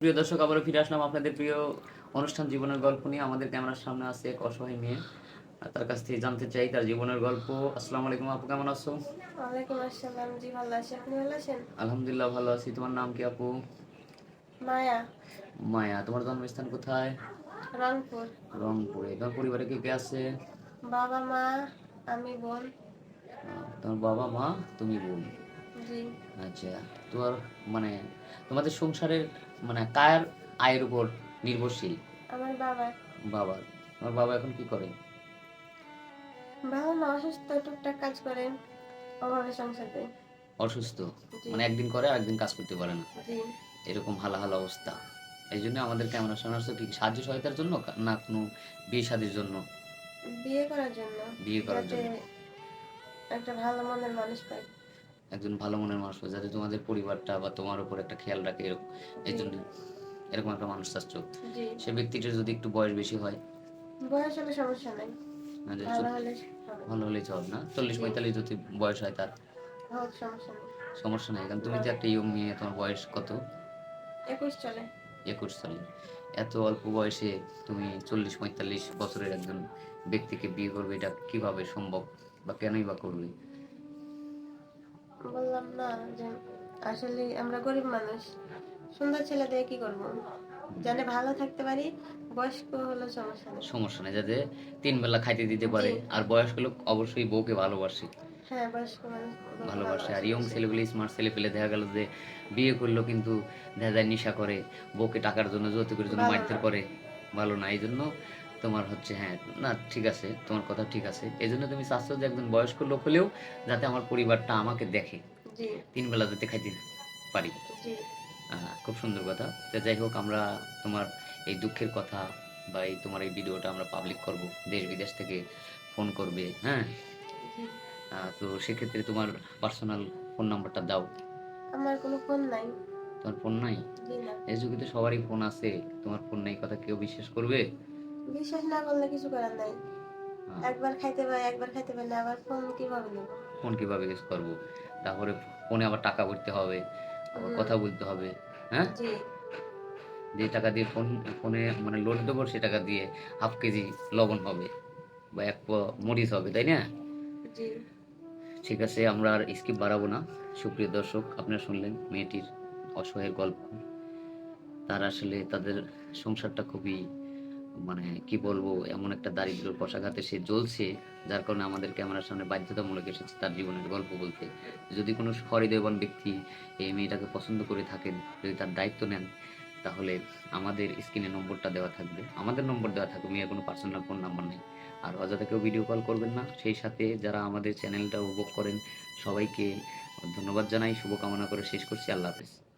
প্রিয় দর্শক আবারও ফিরে আসলাম আপনাদের প্রিয় অনুষ্ঠান জীবনের গল্প নিয়ে। আমাদের ক্যামেরার সামনে আছে এক অসহায় মেয়ে। আর তার কাছ থেকে জানতে চাই তার জীবনের গল্প। আসসালামু আলাইকুম আপু কেমন আছো? ওয়ালাইকুম আসসালাম। জি ভালো আছি। আপনি ভালো আছেন? আলহামদুলিল্লাহ ভালো আছি। তোমার নাম কি আপু? মায়া। মায়া। তোমার জন্মস্থান কোথায়? রংপুর। রংপুরে। তোমার পরিবারে কে কে আছে? বাবা মা আমি বোন। তোমার বাবা মা তুমি বোন। জি। আচ্ছা। তোমার মানে তোমাদের সংসারের মানে কার আয়ের উপর নির্ভরশীল? আমার বাবা। বাবার। তোমার বাবা এখন কি করে? বাবা মা অসুস্থ টুকটাক কাজ করেন অভাবে সংসার। দেয় অসুস্থ মানে একদিন করে আরেকদিন কাজ করতে পারে না? এরকম হালাহাল অবস্থা। এই জন্য আমাদের ক্যামেরা সামনে আসছে কি সাহায্য সহায়তার জন্য না কোনো বিয়ে শাদির জন্য? বিয়ে করার জন্য। বিয়ে করার জন্য। একটা ভালো মনের মানুষ পাই। একজন ভালো মনের মানুষ যাতে তোমাদের পরিবারটা বা তোমার উপর একটা খেয়াল রাখে এরকম। এই জন্য এরকম একটা মানুষ চাচ্ছ সে ব্যক্তিটা যদি একটু বয়স বেশি হয়? বয়স হলে সমস্যা নাই। ভালো চল- হবে। ভালো হলেই চল না। চল্লিশ পঁয়তাল্লিশ যদি বয়স হয় তার? সমস্যা নেই। সমস্যা নেই। কারণ তুমি তো একটা ইয়ং মেয়ে তোমার বয়স কত? একুশ চলে। একুশ সালে এত অল্প বয়সে তুমি চল্লিশ পঁয়তাল্লিশ বছরের একজন ব্যক্তিকে বিয়ে করবে এটা কীভাবে সম্ভব? বা কেনই বা করবে? বললাম না যে আসলে আমরা গরিব মানুষ। সুন্দর ছেলে দিয়ে কি করব? জানে ভালো থাকতে পারি বয়স্ক হলো সমস্যা নেই। সমস্যা নেই যাতে তিন বেলা খাইতে দিতে পারে। আর বয়স্ক লোক অবশ্যই বউকে ভালোবাসে। হ্যাঁ বয়স্ক মানুষ ভালোবাসে। আর ইয়ং ছেলেগুলি স্মার্ট ছেলে পেলে দেখা গেল যে বিয়ে করল কিন্তু দেখা যায় নেশা করে। বউকে টাকার জন্য যৌতুকের জন্য মারধর করে ভালো না। এই জন্য তোমার হচ্ছে হ্যাঁ না ঠিক আছে তোমার কথা ঠিক আছে। এই জন্য তুমি চাচ্ছ যে একজন বয়স্ক লোক হলেও যাতে আমার পরিবারটা আমাকে দেখে। তিন বেলা যাতে খাইতে পারি। আহ, খুব সুন্দর কথা। তো যাই হোক আমরা তোমার এই দুঃখের কথা বা এই তোমার এই ভিডিওটা আমরা পাবলিক করব। দেশ বিদেশ থেকে ফোন করবে হ্যাঁ? তো সেক্ষেত্রে তোমার পার্সোনাল ফোন নাম্বারটা দাও। আমার কোনো ফোন নাই। তোমার ফোন নাই? এই যুগে তো সবারই ফোন আছে। তোমার ফোন নাই কথা কেউ বিশ্বাস করবে? বিশ্বাস না করলে কিছু করার নাই। আহ, একবার খাইতে পাই একবার খাইতে পাই না আবার ফোন কীভাবে নেব? ফোন কীভাবে ইউজ করব? তারপরে ফোনে আবার টাকা ভরতে হবে আবার কথা বলতে হবে হ্যাঁ? যে টাকা দিয়ে ফোন ফোনে মানে লোড দেবো সে টাকা দিয়ে হাফ কেজি লবণ হবে বা এক মরিচ হবে তাই না? জি। ঠিক আছে আমরা আর স্কিপ বাড়াবো না। সুপ্রিয় দর্শক আপনারা শুনলেন মেয়েটির অসহায়ের গল্প। তার আসলে তাদের সংসারটা খুবই মানে কি বলব, এমন একটা দারিদ্র পশাঘাতে সে জ্বলছে, যার কারণে আমাদের ক্যামেরার সামনে বাধ্যতামূলক এসেছে তার জীবনের গল্প বলতে। যদি কোনো সহৃদয়বান ব্যক্তি এই মেয়েটাকে পছন্দ করে থাকেন, যদি তার দায়িত্ব নেন, তাহলে আমাদের স্ক্রিনে নম্বরটা দেওয়া থাকবে। আমাদের নম্বর দেওয়া থাকবে মেয়ের কোনো পার্সোনাল ফোন নাম্বার নেই। আর অযথা কেউ ভিডিও কল করবেন না। সেই সাথে যারা আমাদের চ্যানেলটা উপভোগ করেন, সবাইকে ধন্যবাদ জানাই। শুভকামনা করে শেষ করছি। আল্লাহ হাফেজ।